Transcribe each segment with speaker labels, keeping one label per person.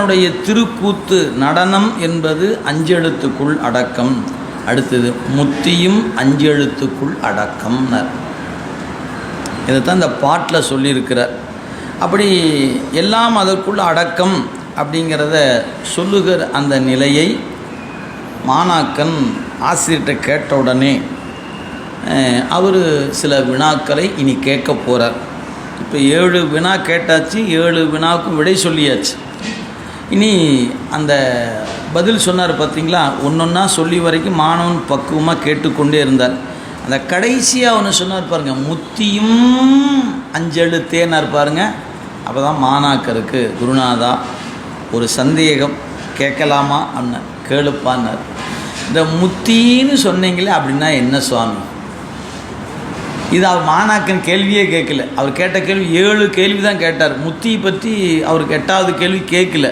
Speaker 1: அவனுடைய திருக்கூத்து நடனம் என்பது அஞ்செழுத்துக்குள் அடக்கம். அடுத்தது முத்தியும் அஞ்செழுத்துக்குள் அடக்கம்னர். இதைத்தான் இந்த பாட்டில் சொல்லியிருக்கிறார். அப்படி எல்லாம் அதற்குள் அடக்கம் அப்படிங்கிறத சொல்லுகிற அந்த நிலையை மாணாக்கன் ஆசிரியர்கிட்ட கேட்ட உடனே அவர் சில வினாக்களை இனி கேட்க போகிறார் இப்போ ஏழு வினா கேட்டாச்சு ஏழு வினாவுக்கும் விடை சொல்லியாச்சு. இனி அந்த பதில் சொன்னார் பார்த்தீங்களா? ஒன்றொன்னா சொல்லி வரைக்கும் மாணவன் பக்குவமாக கேட்டுக்கொண்டே இருந்தார். அந்த கடைசியாக ஒன்று சொன்னார் பாருங்கள் முத்தியும் அஞ்செழுத்தேனார் பாருங்க. அப்போ தான் மாணாக்கருக்கு குருநாதா ஒரு சந்தேகம் கேட்கலாமா? அப்படின்னார் கேளுப்பான்னார். இந்த முத்தின்னு சொன்னீங்களே அப்படின்னா என்ன சுவாமி? இது அவர் மாணாக்கன் கேள்வியே கேட்கல. அவர் கேட்ட கேள்வி ஏழு கேள்வி தான் கேட்டார். முத்தியை பற்றி அவருக்கு எட்டாவது கேள்வி கேட்கல.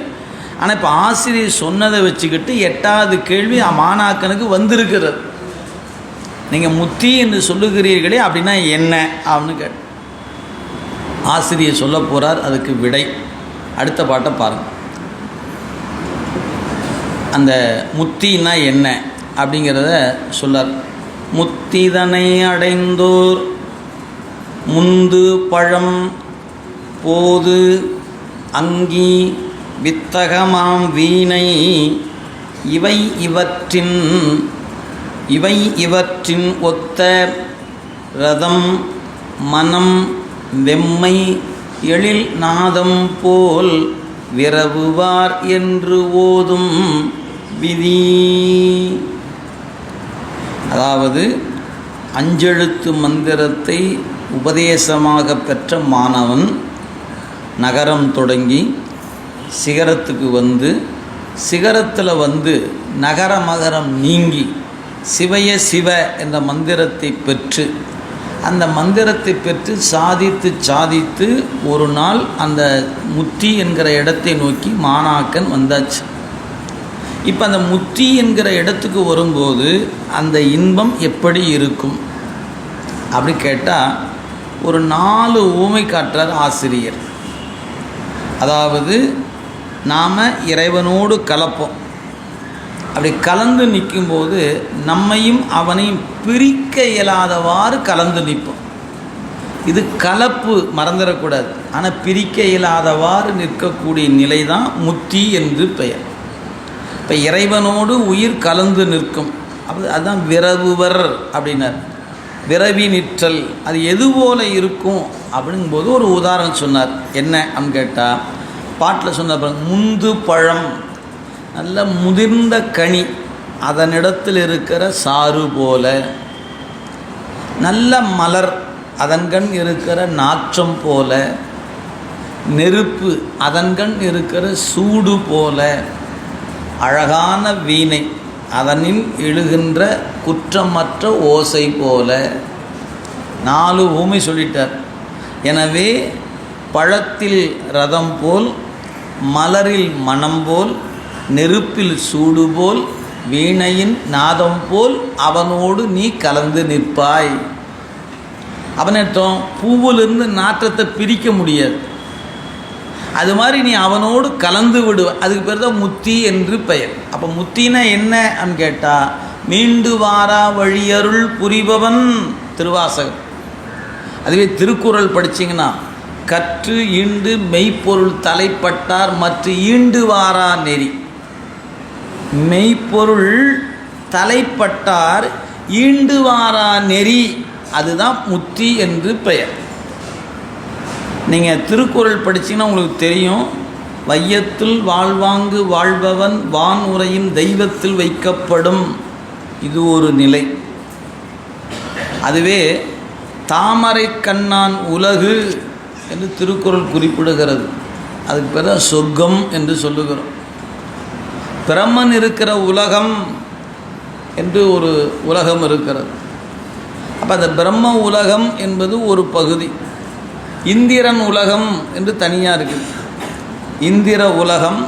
Speaker 1: ஆனால் இப்போ ஆசிரியர் சொன்னதை வச்சுக்கிட்டு எட்டாவது கேள்வி மாணாக்கனுக்கு வந்திருக்கிறது. நீங்கள் முத்தி என்று சொல்லுகிறீர்களே அப்படின்னா என்ன? அப்படின்னு கேட்ட ஆசிரியர் சொல்ல போகிறார் அதுக்கு விடை. அடுத்த பாட்டை பாருங்கள் அந்த முத்தின்னா என்ன? அப்படிங்கிறத சொல்லார். முத்திதனை அடைந்தோர் முந்து பழம் போது அங்கி வித்தகமாம் வீணை இவை இவற்றின் இவை இவற்றின் ஒத்த ரதம் மனம் வெம்மை எழில் நாதம் போல் விரவுவார் என்று ஓதும் விதி. அதாவது அஞ்செழுத்து மந்திரத்தை உபதேசமாக பெற்ற மாணவன் நகரம் தொடங்கி சிகரத்துக்கு வந்து சிகரத்தில் வந்து நகர மகரம் நீங்கி சிவய சிவ என்ற மந்திரத்தை பெற்று அந்த மந்திரத்தை பெற்று சாதித்து சாதித்து ஒரு நாள் அந்த முத்தி என்கிற இடத்தை நோக்கி மாணாக்கன் வந்தாச்சு. இப்போ அந்த முத்தி என்கிற இடத்துக்கு வரும்போது அந்த இன்பம் எப்படி இருக்கும்? அப்படி கேட்டால் ஒரு நாலு ஊமை காட்டுறார் ஆசிரியர். அதாவது நாம் இறைவனோடு கலப்போம். அப்படி கலந்து நிற்கும்போது நம்மையும் அவனையும் பிரிக்க இயலாதவாறு கலந்து நிற்போம். இது கலப்பு மறந்துடக்கூடாது. ஆனால் பிரிக்க இயலாதவாறு நிற்கக்கூடிய நிலை தான் முத்தி என்று பெயர். இப்போ இறைவனோடு உயிர் கலந்து நிற்கும். அப்படி அதுதான் விரவுவர் அப்படின்னார். விரவி நிற்றல். அது எது போல இருக்கும் அப்படிங்கும்போது ஒரு உதாரணம் சொன்னார். என்ன அப்படின்னு கேட்டால் பாட்டில் சொன்ன பாருங்க முந்து பழம் நல்ல முதிர்ந்த கனி அதனிடத்தில் இருக்கிற சாறு போல நல்ல மலர் அதன்கண் இருக்கிற நாற்றம் போல நெருப்பு அதன்கண் இருக்கிற சூடு போல அழகான வீணை அதனில் எழுகின்ற குற்றமற்ற ஓசை போல. நாலு பூமி சொல்லிட்டார். எனவே பழத்தில் ரதம் போல் மலரில் மனம் போல் நெருப்பில் சூடு போல் வீணையின் நாதம் போல் அவனோடு நீ கலந்து நிற்பாய். அவனட்டம் பூவிலிருந்து நாற்றத்தை பிரிக்க முடியாது. அது மாதிரி நீ அவனோடு கலந்து விடுவ அதுக்கு பேர் தான் முத்தி என்று பெயர். அப்போ முத்தினா என்ன அப்படின்னு கேட்டால் மீண்டு வாரா வழியருள் புரிபவன் திருவாசகம். அதுவே திருக்குறள் படிச்சிங்கன்னா கற்று ஈண்டு மெய்ப்பொருள் தலைப்பட்டார் மற்ற ஈண்டு வாரா நெறி. மெய்ப்பொருள் தலைப்பட்டார் ஈண்டு வாரா நெறி. அதுதான் முத்தி என்று பெயர். நீங்கள் திருக்குறள் படிச்சீங்கன்னா உங்களுக்கு தெரியும். வையத்தில் வாழ்வாங்கு வாழ்பவன் வான் உரையும் தெய்வத்தில் வைக்கப்படும். இது ஒரு நிலை. அதுவே தாமரை கண்ணான் உலகு. என்று திருக்குறள் குறிப்பிடுகிறது. அதுக்கு பிறகு சொர்க்கம் என்று சொல்லுகிறோம். பிரம்மன் இருக்கிற உலகம் என்று ஒரு உலகம் இருக்கிறது. அப்போ அந்த பிரம்ம உலகம் என்பது ஒரு பகுதி. இந்திரன் உலகம் என்று தனியாக இருக்குது இந்திர உலகம்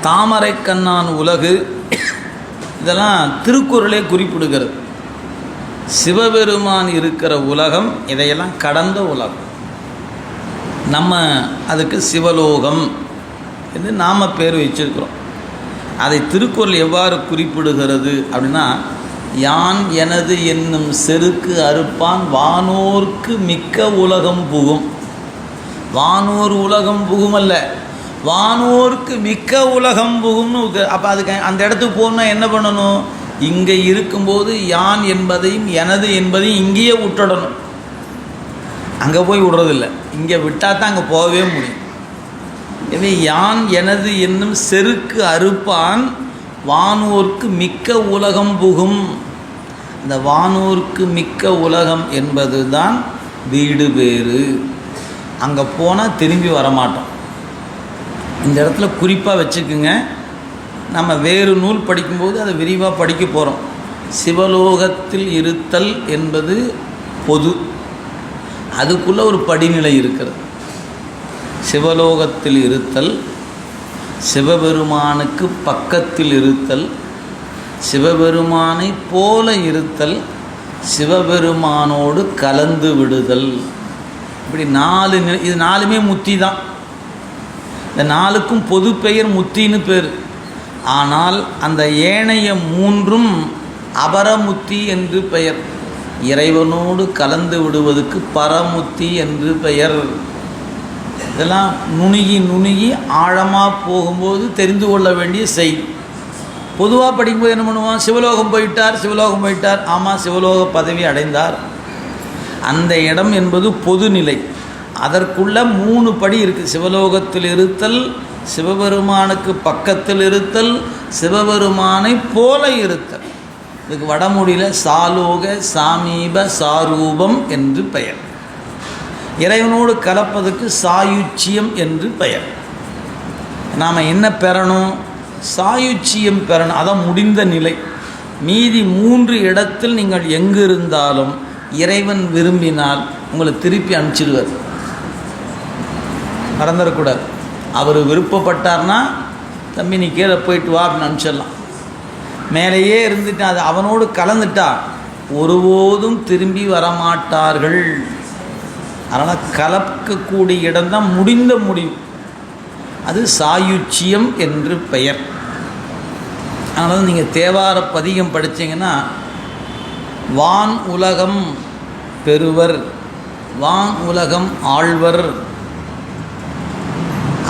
Speaker 1: தாமரை கண்ணான் உலகு இதெல்லாம் திருக்குறளே குறிப்பிடுகிறது. சிவபெருமான் இருக்கிற உலகம் இதையெல்லாம் கடந்த உலகம். நம்ம அதுக்கு சிவலோகம் என்று நாம் பேர் வச்சிருக்கிறோம். அதை திருக்குறள் எவ்வாறு குறிப்பிடுகிறது அப்படின்னா யான் எனது என்னும் செருக்கு அறுப்பான் வானோர்க்கு மிக்க உலகம் புகும். வானோர் உலகம் புகும் அல்ல வானோர்க்கு மிக்க உலகம் புகும்னு அப்போ அதுக்கு அந்த இடத்துக்கு போகணும்னா என்ன பண்ணணும்? இங்கே இருக்கும்போது யான் என்பதையும் எனது என்பதையும் இங்கேயே விட்டுடணும் அங்கே போய் விடுறதில்ல. இங்கே விட்டால் தான் அங்கே போகவே முடியும். எனவே யான் எனது என்னும் செருக்கு அறுப்பான் வானோர்க்கு மிக்க உலகம் புகும். இந்த வானோர்க்கு மிக்க உலகம் என்பது தான் வீடு வேறு. அங்கே போனால் திரும்பி வரமாட்டோம். இந்த இடத்துல குறிப்பாக வச்சுக்குங்க. நம்ம வேறு நூல் படிக்கும்போது அதை விரிவாக படிக்க போகிறோம் சிவலோகத்தில் இருத்தல் என்பது பொது. அதுக்குள்ளே ஒரு படிநிலை இருக்கிறது. சிவலோகத்தில் இருத்தல் சிவபெருமானுக்கு பக்கத்தில் இருத்தல் சிவபெருமானை போல இருத்தல் சிவபெருமானோடு கலந்து விடுதல். இப்படி நாலு நிலை இது நாலுமே முத்தி தான். இந்த நாலுக்கும் பொது பெயர் முத்தின்னு பேர். ஆனால் அந்த ஏனைய மூன்றும் அபரமுத்தி என்று பெயர். இறைவனோடு கலந்து விடுவதற்கு பரமுத்தி என்று பெயர். இதெல்லாம் நுணுகி நுணுகி ஆழமாக போகும்போது தெரிந்து கொள்ள வேண்டிய செய்தி பொதுவாக படிக்கும்போது என்ன பண்ணுவான்? சிவலோகம் போயிட்டார் சிவலோகம் போயிட்டார். ஆமாம் சிவலோக பதவி அடைந்தார். அந்த இடம் என்பது பொதுநிலை. அதற்குள்ள மூணு படி இருக்குது சிவலோகத்தில் இருத்தல் சிவபெருமானுக்கு பக்கத்தில் இருத்தல் சிவபெருமானை போல இருத்தல். இதுக்கு வடமொழியில் சாலோக சாமீப சாரூபம் என்று பெயர். இறைவனோடு கலப்பதற்கு சாயுச்சியம் என்று பெயர். நாம் என்ன பெறணும்? சாயுச்சியம் பெறணும். அதான் முடிந்த நிலை. மீதி மூன்று இடத்தில் நீங்கள் எங்கு இருந்தாலும் இறைவன் விரும்பினால் உங்களை திருப்பி அனுப்பிச்சிடுவார். மறந்துடக்கூடாது. அவர் விருப்பப்பட்டார்னா தம்பி நீ கீழே போயிட்டு வா அப்படின்னு அனுப்பிச்சிடலாம். மேலேயே இருந்துட்டு அது அவனோடு கலந்துட்டா ஒருபோதும் திரும்பி வரமாட்டார்கள். அதனால் கலக்கக்கூடிய இடம்தான் முடிந்த முடிவு. அது சாயுச்சியம் என்று பெயர். அதனால் நீங்கள் தேவார பதிகம் படித்தீங்கன்னா வான் உலகம் பெறுவர் வான் உலகம் ஆழ்வர்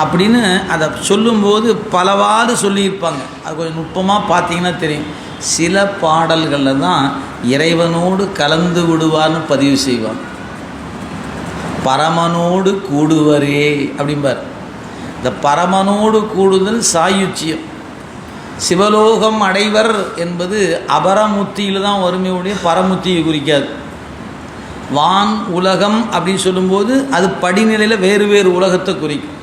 Speaker 1: அப்படின்னு அதை சொல்லும்போது பலவாறு சொல்லியிருப்பாங்க. அது கொஞ்சம் நுட்பமாக பார்த்தீங்கன்னா தெரியும். சில பாடல்களில் தான் இறைவனோடு கலந்து விடுவார்னு பதிவு செய்வாங்க. பரமனோடு கூடுவரே அப்படிம்பார். இந்த பரமனோடு கூடுதல் சாயுச்சியம். சிவலோகம் அடைவர் என்பது அபரமுத்தியில் தான் வறுமையுடைய பரமுத்தியை குறிக்காது. வான் உலகம் அப்படின்னு சொல்லும்போது அது படிநிலையில் வேறு வேறு உலகத்தை குறிக்கும்.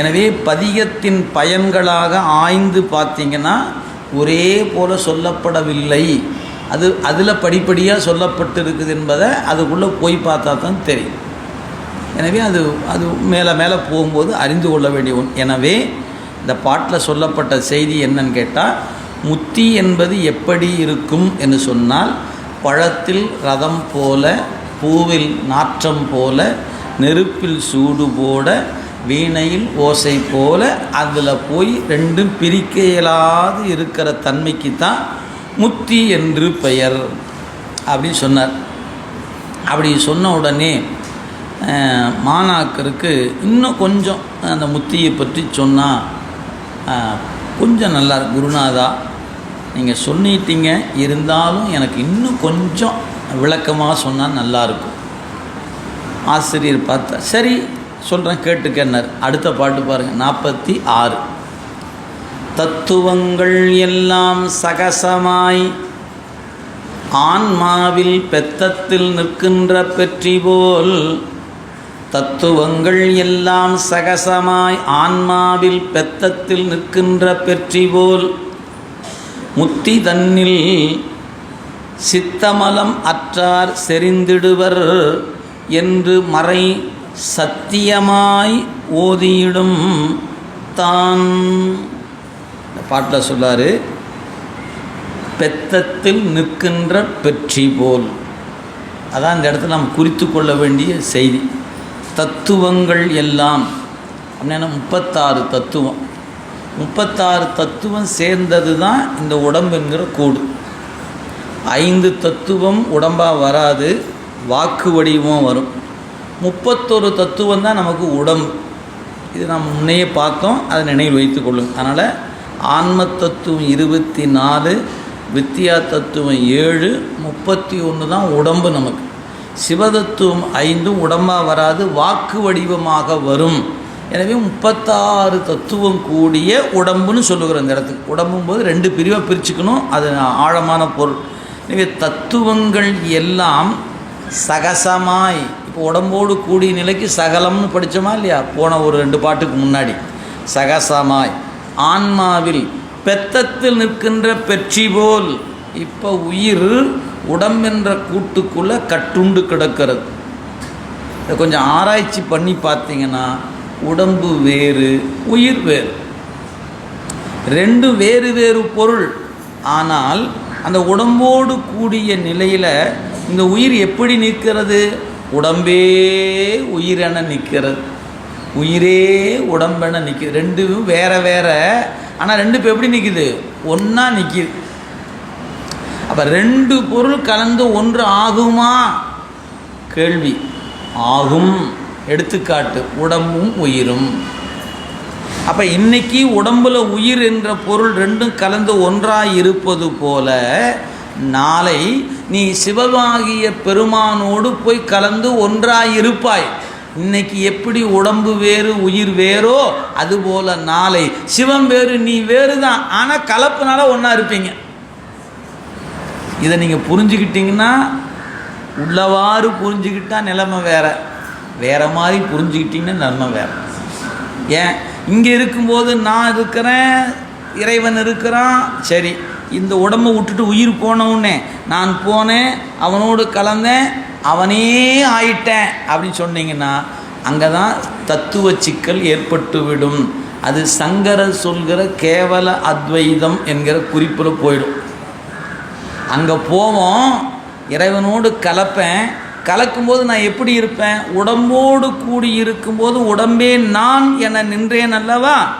Speaker 1: எனவே பதிகத்தின் பயன்களாக ஆய்ந்து பார்த்தீங்கன்னா ஒரே போல சொல்லப்படவில்லை. அது அதில் படிப்படியாக சொல்லப்பட்டு இருக்குது என்பதை அதுக்குள்ளே போய் பார்த்தா தான் தெரியும். எனவே அது அது மேலே மேலே போகும்போது அறிந்து கொள்ள வேண்டிய ஒன்று எனவே இந்த பாட்டில் சொல்லப்பட்ட செய்தி என்னன்னு கேட்டால் முத்தி என்பது எப்படி இருக்கும் என்று சொன்னால் பழத்தில் ரதம் போல பூவில் நாற்றம் போல நெருப்பில் சூடு போட வீணையில் ஓசை போல் அதில் போய் ரெண்டும் பிரிக்க இயலாது இருக்கிற தன்மைக்கு தான் முத்தி என்று பெயர். அப்படின்னு சொன்னார். அப்படி சொன்ன உடனே மாணாக்கருக்கு இன்னும் கொஞ்சம் அந்த முத்தியை பற்றி சொன்னால் கொஞ்சம் நல்லா குருநாதா நீங்கள் சொல்லிட்டீங்க இருந்தாலும் எனக்கு இன்னும் கொஞ்சம் விளக்கமாக சொன்னால் நல்லாயிருக்கும் ஆசிரியர் பார்த்தா சரி சொல்கிறேன் கேட்டுக்கன்னார் அடுத்த பாட்டு பாருங்கள் நாற்பத்தி ஆறு. தத்துவங்கள் எல்லாம் சகசமாய் ஆன்மாவில் பெத்தத்தில் நிற்கின்ற பெற்றி போல் தத்துவங்கள் எல்லாம் சகசமாய் ஆன்மாவில் பெத்தத்தில் நிற்கின்ற பெற்றி போல் முத்தி தன்னில் சித்தமலம் அற்றார் செறிந்திடுவர் என்று மறை சத்தியமாய் ஓதியிடும் தான். பாட்டில் சொல்லார் பெத்தத்தில் நிற்கின்ற பெற்றி போல். அதான் இந்த இடத்துல நாம் குறித்து கொள்ள வேண்டிய செய்தி. தத்துவங்கள் எல்லாம் அப்படின்னா முப்பத்தாறு தத்துவம். முப்பத்தாறு தத்துவம் சேர்ந்தது தான் இந்த உடம்புங்கிற கூடு. ஐந்து தத்துவம் உடம்பாக வராது வாக்கு வடிவம் வரும். முப்பத்தொரு தத்துவம் தான் நமக்கு உடம்பு. இது நாம் முன்னையே பார்த்தோம் அதை நினைவில் வைத்து கொள்ளும் அதனால் ஆன்ம தத்துவம் இருபத்தி நாலு வித்தியா தத்துவம் ஏழு முப்பத்தி ஒன்று தான் உடம்பு நமக்கு. சிவதத்துவம் ஐந்தும் உடம்பாக வராது வாக்கு வடிவமாக வரும். எனவே முப்பத்தாறு தத்துவம் கூடிய உடம்புன்னு சொல்லுகிற அந்த இடத்துக்கு. உடம்பும் போது ரெண்டு பிரிவாக பிரிச்சுக்கணும் அது ஆழமான பொருள். எனவே தத்துவங்கள் எல்லாம் சகசமாய். இப்போ உடம்போடு கூடிய நிலைக்கு சகலம்னு படித்தோமா இல்லையா? போன ஒரு ரெண்டு பாட்டுக்கு முன்னாடி. சகசமாய். ஆன்மாவில் பெத்தத்தில் நிற்கின்ற பெற்றி போல். இப்போ உயிர் உடம்பென்ற கூட்டுக்குள்ளே கட்டுண்டு கிடக்கிறது. இதை கொஞ்சம் ஆராய்ச்சி பண்ணி பார்த்தீங்கன்னா உடம்பு வேறு உயிர் வேறு. ரெண்டு வேறு வேறு பொருள். ஆனால் அந்த உடம்போடு கூடிய நிலையில் இந்த உயிர் எப்படி நிற்கிறது? உடம்பே உயிரென நிற்கிறது. உயிரே உடம்பென நிற்கிது ரெண்டும் வேற வேற. ஆனால் ரெண்டு இப்போ எப்படி நிற்கிது ஒன்றா நிற்கிது அப்போ ரெண்டு பொருள் கலந்து ஒன்று ஆகுமா? கேள்வி. ஆகும். எடுத்துக்காட்டு. உடம்பும் உயிரும். அப்போ இன்னைக்கு உடம்புல உயிர் என்ற பொருள் ரெண்டும் கலந்து ஒன்றாக இருப்பது போல நாளை நீ சிவமாகிய பெருமானோடு போய் கலந்து ஒன்றாயிருப்பாய். இன்னைக்கு எப்படி உடம்பு வேறு உயிர் வேறோ அதுபோல நாளை. சிவம் வேறு நீ வேறு தான் ஆனால் கலப்புனால ஒன்றா இருப்பீங்க. இதை நீங்கள் புரிஞ்சுக்கிட்டீங்கன்னா உள்ளவாறு புரிஞ்சுக்கிட்டா நிலைமை வேற. வேற மாதிரி புரிஞ்சுக்கிட்டிங்கன்னா நன்மை வேற. ஏன்? இங்கே இருக்கும்போது நான் இருக்கிறேன் இறைவன் இருக்கிறான் சரி. இந்த உடம்பை விட்டுட்டு உயிர் போனவுடனே நான் போனேன் அவனோடு கலந்தேன் அவனே ஆயிட்டேன் அப்படின்னு சொன்னீங்கன்னா அங்கே தான் தத்துவ சிக்கல் ஏற்பட்டுவிடும். அது சங்கரர் சொல்கிற கேவல அத்வைதம் என்கிற குறிப்பில் போயிடும். அங்கே போவோம் இறைவனோடு கலப்பேன் கலக்கும்போது நான் எப்படி இருப்பேன்? உடம்போடு கூடி இருக்கும்போது உடம்பே நான் என நின்றேன் அல்லவா?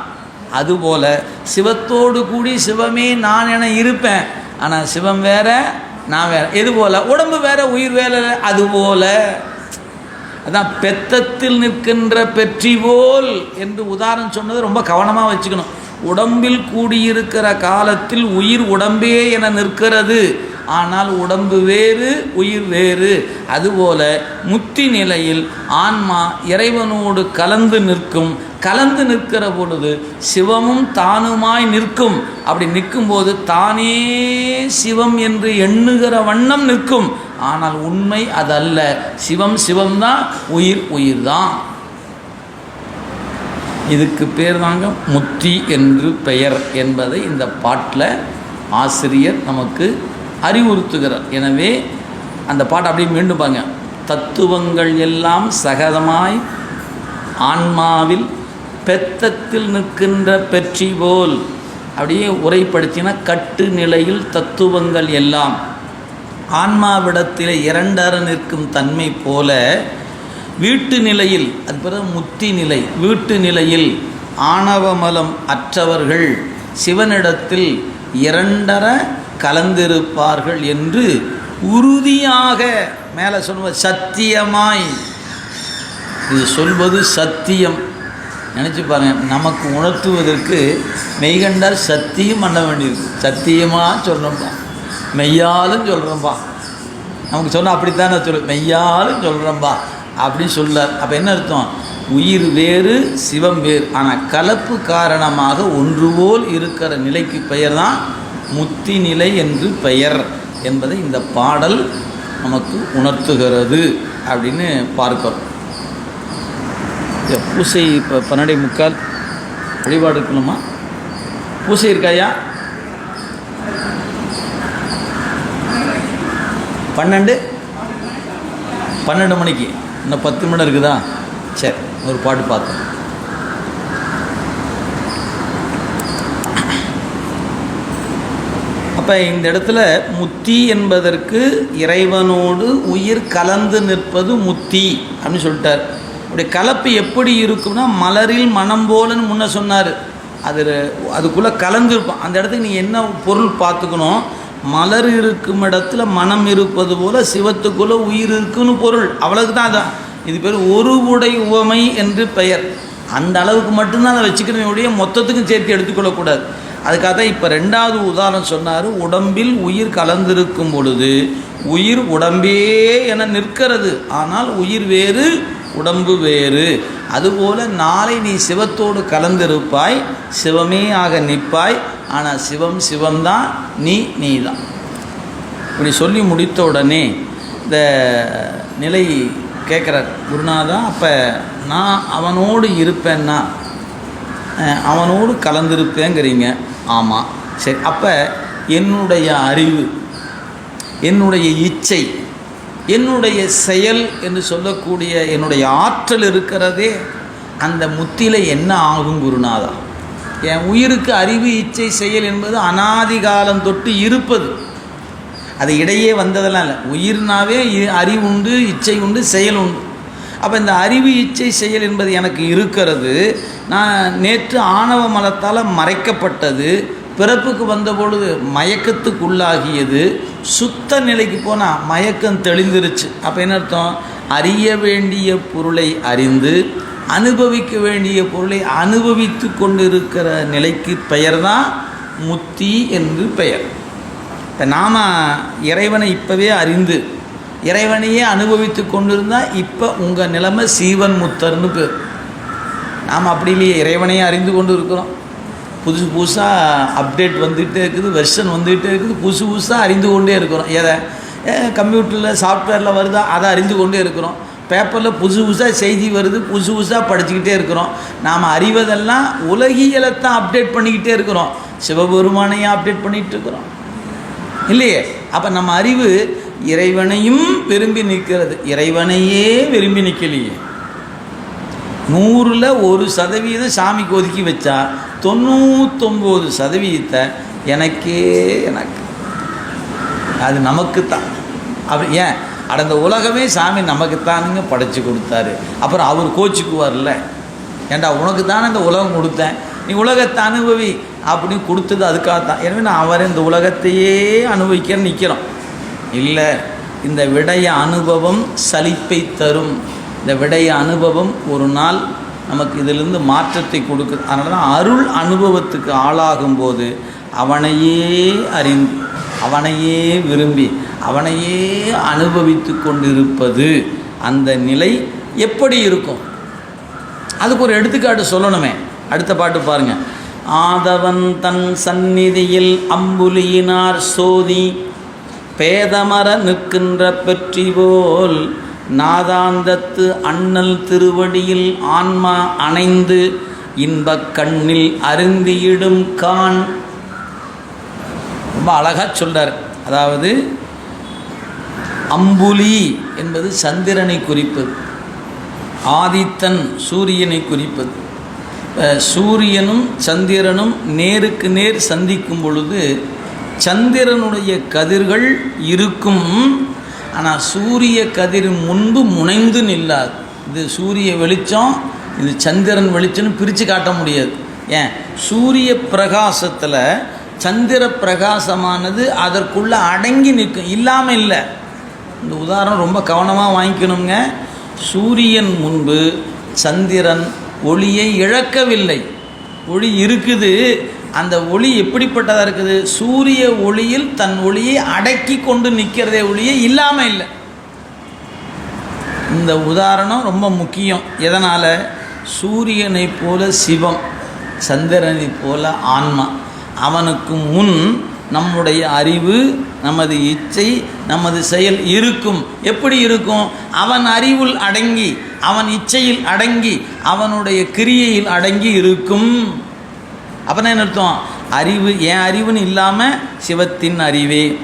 Speaker 1: அதுபோல் சிவத்தோடு கூடி சிவமே நான் என இருப்பேன். ஆனால் சிவம் வேற நான் வேற. எது போல்? உடம்பு வேற உயிர் வேற அதுபோல் அதான் பெத்தத்தில் நிற்கின்ற பெற்றி போல் என்று உதாரணம் சொன்னது ரொம்ப கவனமாக வச்சுக்கணும். உடம்பில் கூடியிருக்கிற காலத்தில் உயிர் உடம்பே என நிற்கிறது. ஆனால் உடம்பு வேறு உயிர் வேறு. அதுபோல முத்தி நிலையில் ஆன்மா இறைவனோடு கலந்து நிற்கும். கலந்து நிற்கிற பொழுது சிவமும் தானுமாய் நிற்கும். அப்படி நிற்கும்போது தானே சிவம் என்று எண்ணுகிற வண்ணம் நிற்கும். ஆனால் உண்மை அதல்ல. சிவம் சிவம்தான் உயிர் உயிர் தான் இதுக்கு பேர் தாங்க முத்தி என்று பெயர் என்பதை இந்த பாட்டில் ஆசிரியர் நமக்கு அறிவுறுத்துகிறார். எனவே அந்த பாட்டை அப்படியே மீண்டும் பாருங்க. தத்துவங்கள் எல்லாம் சகதமாய் ஆன்மாவில் பெத்தத்தில் நிற்கின்ற பெற்றி போல். அப்படியே உரைப்படுத்தினா கட்டு நிலையில் தத்துவங்கள் எல்லாம். ஆன்மாவிடத்தில் இரண்டர நிற்கும் தன்மை போல வீட்டு நிலையில் அது பிறகு முத்தி நிலை வீட்டு நிலையில் ஆணவமலம் அற்றவர்கள் சிவனிடத்தில் இரண்டர கலந்திருப்பார்கள் என்று உறுதியாக மேலே சொல்வது சத்தியமாய். இது சொல்வது சத்தியம். நினச்சி பாருங்க நமக்கு உணர்த்துவதற்கு மெய்கண்டால் சத்தியம் பண்ண வேண்டியிருக்கு. சத்தியமாக சொல்கிறோம்ப்பா மெய்யாலும் சொல்கிறோம்ப்பா நமக்கு சொன்னால் அப்படித்தானே சொல்லு. மெய்யாலும் சொல்கிறோம்ப்பா அப்படின்னு சொல்லார் அப்போ என்ன அர்த்தம்? உயிர் வேறு சிவம் வேறு. ஆனால் கலப்பு காரணமாக ஒன்று போல் இருக்கிற நிலைக்கு பெயர் தான் முத்தி நிலை என்று பெயர் என்பதை இந்த பாடல் நமக்கு உணர்த்துகிறது அப்படின்னு பார்க்கிறோம். இந்த பூசை இப்போ பன்னெண்டை முக்கால் வழிபாடு இருக்கணுமா பூசை இருக்காயா பன்னெண்டு? பன்னெண்டு மணிக்கு. இன்னும் பத்து மணி இருக்குதா? சரி ஒரு பாட்டு பார்த்தோம் அப்போ இந்த இடத்துல முத்தி என்பதற்கு இறைவனோடு உயிர் கலந்து நிற்பது முத்தி அப்படின்னு சொல்லிட்டார். அப்படி கலப்பு எப்படி இருக்கும்னா மலரில் மனம் போலன்னு முன்ன சொன்னார். அது அதுக்குள்ளே கலந்துருப்போம் அந்த இடத்துக்கு நீ என்ன பொருள் பார்த்துக்கணும்? மலர் இருக்கும் இடத்துல மனம் இருப்பது போல் சிவத்துக்குள்ளே உயிர் இருக்குன்னு பொருள். அவ்வளவுக்கு தான் அதான். இது பேர் ஒரு உடை உவமை என்று பெயர். அந்த அளவுக்கு மட்டும்தான் அதை வச்சுக்கணும். மொத்தத்துக்கும் சேர்த்து எடுத்துக்கொள்ளக்கூடாது. அதுக்காக தான் இப்போ ரெண்டாவது உதாரணம் சொன்னார் உடம்பில் உயிர் கலந்திருக்கும் பொழுது உயிர் உடம்பே என நிற்கிறது. ஆனால் உயிர் வேறு உடம்பு வேறு. அதுபோல் நாளை நீ சிவத்தோடு கலந்திருப்பாய் சிவமே ஆக நிற்பாய். ஆனால் சிவம் சிவம்தான் நீ நீ தான் இப்படி சொல்லி முடித்த உடனே இந்த நிலை கேட்குறார் குருநாதா அப்போ நான் அவனோடு இருப்பேன்னா அவனோடு கலந்திருப்பேங்கிறீங்க. ஆமாம் சரி அப்போ என்னுடைய அறிவு என்னுடைய இச்சை என்னுடைய செயல் என்று சொல்லக்கூடிய என்னுடைய ஆற்றல் இருக்கிறதே அந்த முத்தில என்ன ஆகும் குருநாதா? என் உயிருக்கு அறிவு இச்சை செயல் என்பது அனாதி காலம் தொட்டு இருப்பது. அது இடையே வந்ததெல்லாம் இல்லை. உயிர்னாவே இ- அறிவு உண்டு இச்சை உண்டு செயல் உண்டு. அப்போ இந்த அறிவு இச்சை செயல் என்பது எனக்கு இருக்கிறது. நான் நேற்று ஆணவ மலத்தால் மறைக்கப்பட்டது. பிறப்புக்கு வந்த பொழுது மயக்கத்துக்குள்ளாகியது சுத்த நிலைக்கு போனால் மயக்கம் தெளிந்துருச்சு. அப்போ என்ன அர்த்தம்? அறிய வேண்டிய பொருளை அறிந்து அனுபவிக்க வேண்டிய பொருளை அனுபவித்து கொண்டிருக்கிற நிலைக்கு பெயர் தான் முத்தி என்று பெயர். இப்போ நாம் இறைவனை இப்போவே அறிந்து இறைவனையே அனுபவித்து கொண்டிருந்தால் இப்போ உங்கள் நிலைமை சீவன் முத்தர்னு பேர். நாம் அப்படி இல்லையே இறைவனையே அறிந்து கொண்டு இருக்கிறோம் புதுசு புதுசாக அப்டேட் வந்துகிட்டே இருக்குது வெர்ஷன் வந்துகிட்டே இருக்குது புதுசு புதுசாக அறிந்து கொண்டே இருக்கிறோம். எதை? கம்ப்யூட்டரில் சாஃப்ட்வேரில் வருதா? அதை அறிந்து கொண்டே இருக்கிறோம். பேப்பரில் புதுசு புதுசாக செய்தி வருது புதுசு புதுசாக படிச்சுக்கிட்டே இருக்கிறோம். நாம் அறிவதெல்லாம் உலகியலைத்தான் அப்டேட் பண்ணிக்கிட்டே இருக்கிறோம். சிவபெருமானையும் அப்டேட் பண்ணிகிட்டு இருக்கிறோம். இல்லையே? அப்போ நம்ம அறிவு இறைவனையும் விரும்பி நிற்கிறது. இறைவனையே விரும்பி நிற்கலையே. நூறில் ஒரு சதவீதம் சாமிக்கு ஒதுக்கி வச்சா தொண்ணூத்தொம்பது சதவீதத்தை எனக்கே எனக்கு. அது நமக்குத்தான். அப்படி ஏன்? அடந்த உலகமே சாமி நமக்குத்தானுங்க படைச்சி கொடுத்தாரு. அப்புறம் அவர் கோச்சிக்குவார்ல. ஏன்டா உனக்கு தானே இந்த உலகம் கொடுத்தேன். நீ உலகத்தை அனுபவி அப்படின்னு கொடுத்தது அதுக்காகத்தான். எனவே நான் அவர் இந்த உலகத்தையே அனுபவிக்கிறேன்னு நிற்கிறோம் இல்லை இந்த விடய அனுபவம் சலிப்பை தரும். இந்த விடய அனுபவம் ஒரு நாள் நமக்கு இதிலிருந்து மாற்றத்தை கொடுக்குது அதனால தான் அருள் அனுபவத்துக்கு ஆளாகும் போது அவனையே அறிந்து அவனையே விரும்பி அவனையே அனுபவித்து கொண்டிருப்பது அந்த நிலை எப்படி இருக்கும்? அதுக்கு ஒரு எடுத்துக்காட்டு சொல்லணுமே. அடுத்த பாட்டு பாருங்கள் ஆதவன் தன் சந்நிதியில் அம்புலியினார் சோதி பேதமர நிற்கின்ற பெற்றி போல் நாதாந்தத்து அண்ணல் திருவடியில் ஆன்மா அணைந்து இன்பக் கண்ணில் அருந்தியிடும் கான். ரொம்ப அழகாக சொல்றார். அதாவது அம்புலி என்பது சந்திரனை குறிப்பது ஆதித்தன் சூரியனை குறிப்பது. சூரியனும் சந்திரனும் நேருக்கு நேர் சந்திக்கும் பொழுது சந்திரனுடைய கதிர்கள் இருக்கும் ஆனால் சூரிய கதிர் முன்பு முனைந்து நில்லாது. இது சூரிய வெளிச்சம் இது சந்திரன் வெளிச்சம்னு பிரித்து காட்ட முடியாது. ஏன்? சூரிய பிரகாசத்தில் சந்திர பிரகாசமானது அதற்குள்ளே அடங்கி நிற்கும் இல்லாமல் இல்லை. இந்த உதாரணம் ரொம்ப கவனமாக வாங்கிக்கணுங்க சூரியன் முன்பு சந்திரன் ஒளியை இழக்கவில்லை. ஒளி இருக்குது அந்த ஒளி எப்படிப்பட்டதாக இருக்குது? சூரிய ஒளியில் தன் ஒளியை அடக்கி கொண்டு நிற்கிறதே ஒளியே இல்லாமல் இல்லை. இந்த உதாரணம் ரொம்ப முக்கியம். எதனால்? சூரியனை போல சிவம் சந்திரனை போல ஆன்மா. அவனுக்கு முன் நம்முடைய அறிவு நமது இச்சை நமது செயல் இருக்கும். எப்படி இருக்கும்? அவன் அறிவில் அடங்கி அவன் இச்சையில் அடங்கி அவனுடைய கிரியையில் அடங்கி இருக்கும். அப்புறம் என்ன அர்த்தம்? அறிவு என் அறிவுன்னு இல்லாமல் சிவத்தின் அறிவே.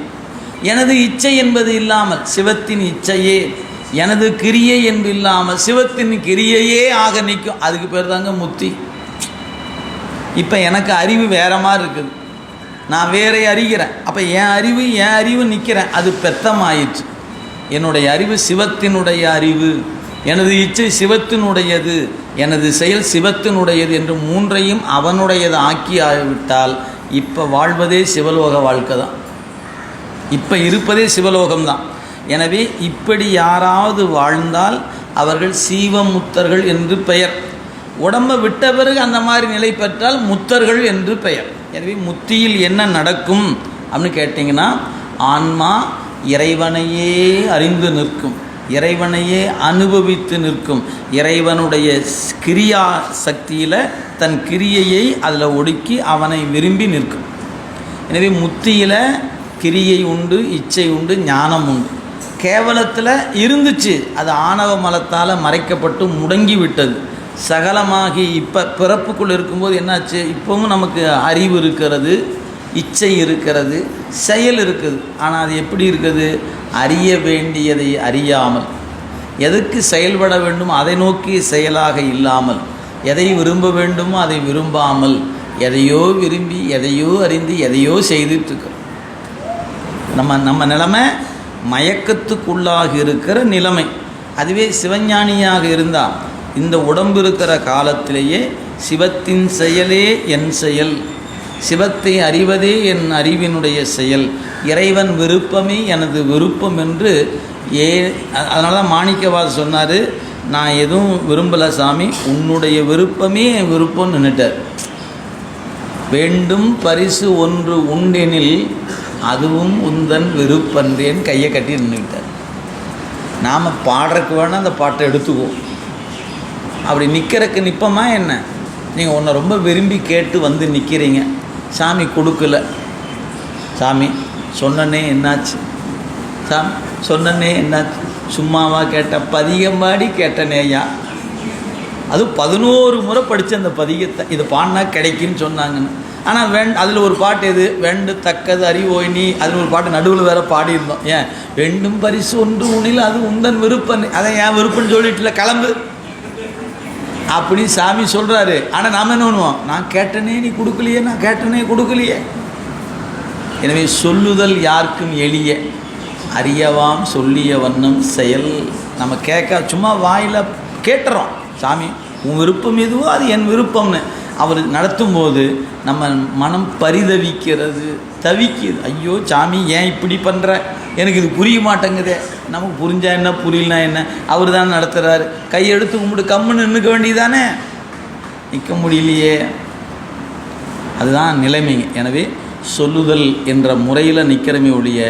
Speaker 1: எனது இச்சை என்பது இல்லாமல் சிவத்தின் இச்சையே. எனது கிரியை என்று இல்லாமல் சிவத்தின் கிரியையே ஆக நிற்கும். அதுக்கு பேர் தாங்க முத்தி. இப்போ எனக்கு அறிவு வேற மாதிரி இருக்குது. நான் வேற அறிகிறேன். அப்போ என் அறிவு என் அறிவு நிற்கிறேன் அது பெத்தமாயிற்று. என்னுடைய அறிவு சிவத்தினுடைய அறிவு. எனது இச்சை சிவத்தினுடையது. எனது செயல் சிவத்தினுடையது என்று மூன்றையும் அவனுடையது ஆக்கி ஆகிவிட்டால் இப்போ வாழ்வதே சிவலோக வாழ்க்கை தான். இப்போ இருப்பதே சிவலோகம்தான் எனவே இப்படி யாராவது வாழ்ந்தால் அவர்கள் சீவமுத்தர்கள் என்று பெயர். உடம்பை விட்ட பிறகு அந்த மாதிரி நிலை பெற்றால் முத்தர்கள் என்று பெயர். எனவே முத்தியில் என்ன நடக்கும் அப்படின்னு கேட்டிங்கன்னா ஆன்மா இறைவனையே அறிந்து நிற்கும். இறைவனையே அனுபவித்து நிற்கும். இறைவனுடைய கிரியா சக்தியில் தன் கிரியையை அதில் ஒடுக்கி அவனை விரும்பி நிற்கும். எனவே முத்தியில் கிரியை உண்டு இச்சை உண்டு ஞானம் உண்டு. கேவலத்தில் இருந்துச்சு. அது ஆணவ மலத்தால் மறைக்கப்பட்டு முடங்கி விட்டது. சகலமாகி இப்போ பிறப்புக்குள் இருக்கும்போது என்னாச்சு? இப்போவும் நமக்கு அறிவு இருக்கிறது. இச்சை இருக்கிறது செயல் இருக்குது. ஆனால் அது எப்படி இருக்குது? அறிய வேண்டியதை அறியாமல். எதுக்கு செயல்பட வேண்டும்? அதை நோக்கி செயலாக இல்லாமல். எதை விரும்ப வேண்டுமோ அதை விரும்பாமல். எதையோ விரும்பி எதையோ அறிந்து எதையோ செய்துட்டுருக்கோம் நம்ம நம்ம நிலைமை மயக்கத்துக்குள்ளாக இருக்கிற நிலைமை. அதுவே சிவஞானியாக இருந்தால் இந்த உடம்பு இருக்கிற காலத்திலேயே சிவத்தின் செயலே என் செயல். சிவத்தை அறிவதே என் அறிவினுடைய செயல். இறைவன் விருப்பமே எனது விருப்பம் என்று ஏ அதனால தான் மாணிக்கவாத சொன்னார் நான் எதுவும் விரும்பலை சாமி உன்னுடைய விருப்பமே என் விருப்பம்னு நின்றுட்டார் வேண்டும் பரிசு ஒன்று உண்டெனில் அதுவும் உந்தன் விருப்பன்றேன் கையை கட்டி நின்றுக்கிட்டார் நாம் பாடுறதுக்கு வேணால் அந்த பாட்டை எடுத்துக்குவோம். அப்படி நிற்கிறக்கு நிற்பமா என்ன? நீங்கள் உன்னை ரொம்ப விரும்பி கேட்டு வந்து நிற்கிறீங்க சாமி கொடுக்கல. சாமி சொன்னனே என்னாச்சு? சாமி சொன்னனே என்னாச்சு? சும்மாவா கேட்ட பதிகம்பாடி கேட்டனேயா அது பதினோரு முறை படித்த அந்த பதிகத்தை இது பாடினா கிடைக்குன்னு சொன்னாங்கன்னு. ஆனால் வெண் அதில் ஒரு பாட்டு எது? வெண்டு தக்கது அறிவோய் நீ அதில் ஒரு பாட்டு நடுவில் வேற பாடியிருந்தோம். ஏன்? ரெண்டும் பரிசு ஒன்று உணில் அது உந்தன் விருப்பன் அதை ஏன் விருப்பம்னு சொல்லிட்டுல கிளம்பு. அப்படி சாமி சொல்கிறாரு ஆனால் நாம் என்ன பண்ணுவோம்? நான் கேட்டனே நீ கொடுக்கலையே நான் கேட்டனே கொடுக்கலையே. எனவே சொல்லுதல் யாருக்கும் எளிய. அறியவாம் சொல்லிய வண்ணம் செயல். நம்ம கேட்க சும்மா வாயில் கேட்டுறோம். சாமி உன் விருப்பம் எதுவோ அது என் விருப்பம்னு. அவர் நடத்தும்போது நம்ம மனம் பரிதவிக்கிறது தவிக்குது. ஐயோ சாமி ஏன் இப்படி பண்ணுற எனக்கு இது புரிய மாட்டேங்குதே. நமக்கு புரிஞ்சா என்ன புரியலனா என்ன? அவர் தான் நடத்துகிறாரு கையெடுத்து கும்பிட்டு கம்முன்னு நின்றுக்க வேண்டியதானே நிற்க முடியலையே. அதுதான் நிலைமைங்க எனவே சொல்லுதல் என்ற முறையில் நிற்கிறமே ஒழிய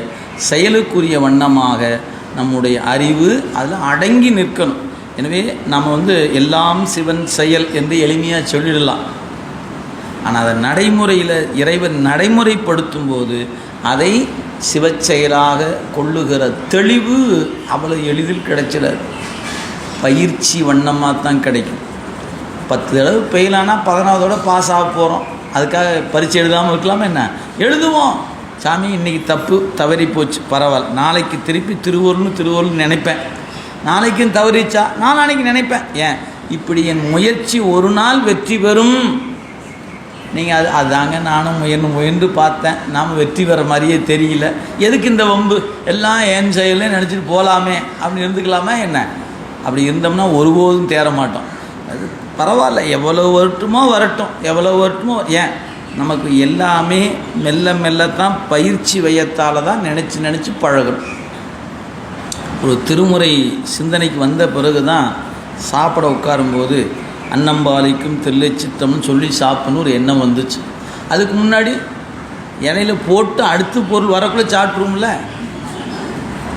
Speaker 1: செயலுக்குரிய வண்ணமாக நம்முடைய அறிவு அதில் அடங்கி நிற்கணும். எனவே நம்ம வந்து எல்லாம் சிவன் செயல் என்று எளிமையாக சொல்லிடலாம். ஆனால் அதை நடைமுறையில் இறைவன் நடைமுறைப்படுத்தும் போது அதை சிவச்செயலாக கொள்ளுகிற தெளிவு அவ்வளோ எளிதில் கிடைச்சிடாது. பயிற்சி வண்ணமாக தான் கிடைக்கும். பத்து தடவை பெய்யலான்னா பதினாவதோட பாஸ் ஆக போகிறோம் அதுக்காக பரீட்சை எழுதாமல் இருக்கலாமா என்ன? எழுதுவோம். சாமி இன்றைக்கி தப்பு தவறி போச்சு. பரவாயில்ல. நாளைக்கு திருப்பி திருவூர்னு திருவூர்னு நினைப்பேன். நாளைக்கும் தவறிச்சா நான் நாளைக்கு நினைப்பேன். ஏன்? இப்படி என் முயற்சி ஒரு நாள் வெற்றி பெறும். நீங்கள் அது அதாங்க நானும் முயன்று முயன்று பார்த்தேன். நாம் வெற்றி பெற மாதிரியே தெரியல. எதுக்கு இந்த வம்பு? எல்லாம் என் செயலே நினச்சிட்டு போகலாமே அப்படி இருந்துக்கலாமா என்ன? அப்படி இருந்தோம்னா ஒருபோதும் தேற மாட்டோம். அது பரவாயில்ல. எவ்வளோ வரட்டுமோ வரட்டும். எவ்வளோ வரட்டுமோ ஏன்? நமக்கு எல்லாமே மெல்ல மெல்லத்தான் பயிற்சி வையத்தால் தான் நினச்சி நினச்சி பழகணும். ஒரு திருமுறை சிந்தனைக்கு வந்த பிறகு தான் சாப்பிட உட்காரும்போது அன்னம்பாலிக்கும் தில்லை சித்தம்னு சொல்லி சாப்பிட்ணும் ஒரு எண்ணம் வந்துச்சு. அதுக்கு முன்னாடி இலையில போட்டு அடுத்த பொருள் வரக்குள்ளே சாப்பிட்ருவோம்ல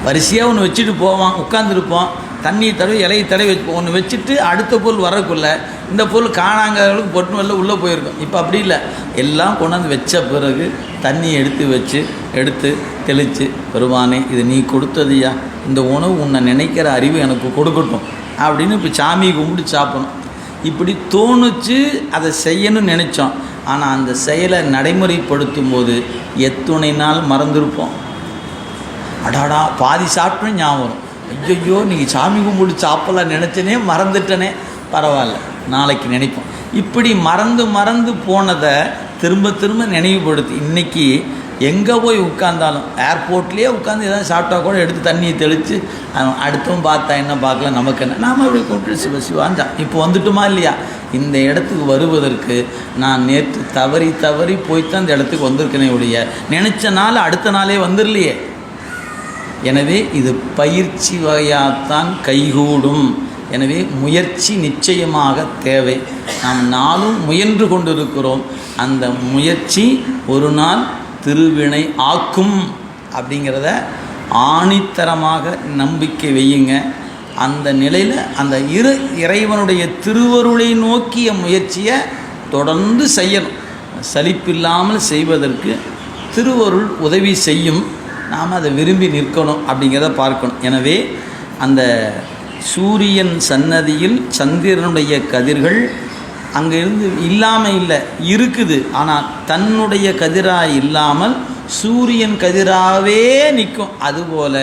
Speaker 1: வரிசையாக ஒன்று வச்சுட்டு போவான் உட்காந்துருப்போம் தண்ணி தடவை இலையை தடவை வச்சுப்போம் ஒன்று வச்சுட்டு அடுத்த பொருள் வரக்குள்ள இந்த பொருள் காணாங்கிறவங்களுக்கு பொட்டு வெளில உள்ளே போயிருக்கோம். இப்போ அப்படி இல்லை. எல்லாம் கொண்டாந்து வச்ச பிறகு தண்ணி எடுத்து வச்சு எடுத்து தெளித்து பெருமானே இது நீ கொடுத்ததுயா இந்த உணவு உன்னை நினைக்கிற அறிவு எனக்கு கொடுக்கட்டும். அப்படின்னு இப்போ சாமியை கும்பிட்டு சாப்பிடணும். இப்படி தோணுச்சு அதை செய்யணும்னு நினச்சோம். ஆனால் அந்த செயலை நடைமுறைப்படுத்தும் போது எத்துணை நாள் மறந்துருப்போம். அடாடா பாதி சாப்பிட்டு ஞாபகம் ஐயோ நீங்கள் சாமி கும்பிட்டு சாப்பிடலாம் நினச்சனே மறந்துட்டனே. பரவாயில்ல நாளைக்கு நினைப்போம். இப்படி மறந்து மறந்து போனதை திரும்ப திரும்ப நினைவுபடுத்தி. இன்னைக்கு எங்கே போய் உட்காந்தாலும் ஏர்போர்ட்லேயே உட்காந்து எதாவது சாப்பிட்டா கூட எடுத்து தண்ணியை தெளித்து அடுத்தவன் பார்த்தா என்ன பார்க்கல நமக்கு என்ன? நாம் அப்படி கூப்பிட்டு சிவ சிவாந்தான் இப்போ வந்துட்டுமா இல்லையா? இந்த இடத்துக்கு வருவதற்கு நான் நேற்று தவறி தவறி போய்த்தான் இந்த இடத்துக்கு வந்திருக்கேனே ஒழிய நினச்ச நாள் அடுத்த நாளே வந்துடலையே எனவே இது பயிற்சி வகையாகத்தான் கைகூடும். எனவே முயற்சி நிச்சயமாக தேவை. நாம் நாளும் முயன்று கொண்டிருக்கிறோம். அந்த முயற்சி ஒரு நாள் திருவினை ஆக்கும் அப்படிங்கிறத ஆணித்தரமாக நம்பிக்கை வையுங்க. அந்த நிலையில் அந்த இரு இறைவனுடைய திருவருளை நோக்கிய முயற்சியை தொடர்ந்து செய்யணும். சலிப்பில்லாமல் செய்வதற்கு திருவருள் உதவி செய்யும். நாம் அதை விரும்பி நிற்கணும் அப்படிங்கிறத பார்க்கணும். எனவே அந்த சூரியன் சன்னதியில் சந்திரனுடைய கதிர்கள் அங்கே இருந்து இல்லாமல் இல்லை இருக்குது. ஆனால் தன்னுடைய கதிராக இல்லாமல் சூரியன் கதிராகவே நிற்கும். அதுபோல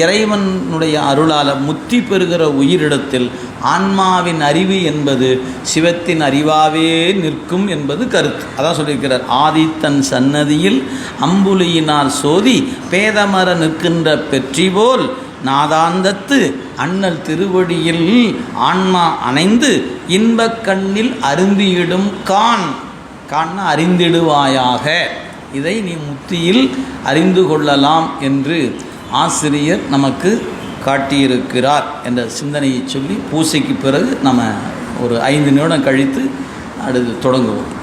Speaker 1: இறைவனுடைய அருளால் முத்தி பெறுகிற உயிரிடத்தில் ஆன்மாவின் அறிவு என்பது சிவத்தின் அறிவாவே நிற்கும் என்பது கருத்து. அதான் சொல்லியிருக்கிறார். ஆதித்தன் சன்னதியில் அம்புலியினார் சோதி பேதமர நிற்கின்ற பெற்றி போல் நாதாந்தத்து அண்ணல் திருவடியில் ஆன்மா அணைந்து இன்பக் கண்ணில் அருந்தியிடும் கான். கான் அறிந்திடுவாயாக. இதை நீ முத்தியில் அறிந்து கொள்ளலாம் என்று ஆசிரியர் நமக்கு காட்டியிருக்கிறார் என்ற சிந்தனையை சொல்லி பூசைக்கு பிறகு நம்ம ஒரு ஐந்து நிமிடம் கழித்து அடுத்து தொடங்குவோம்.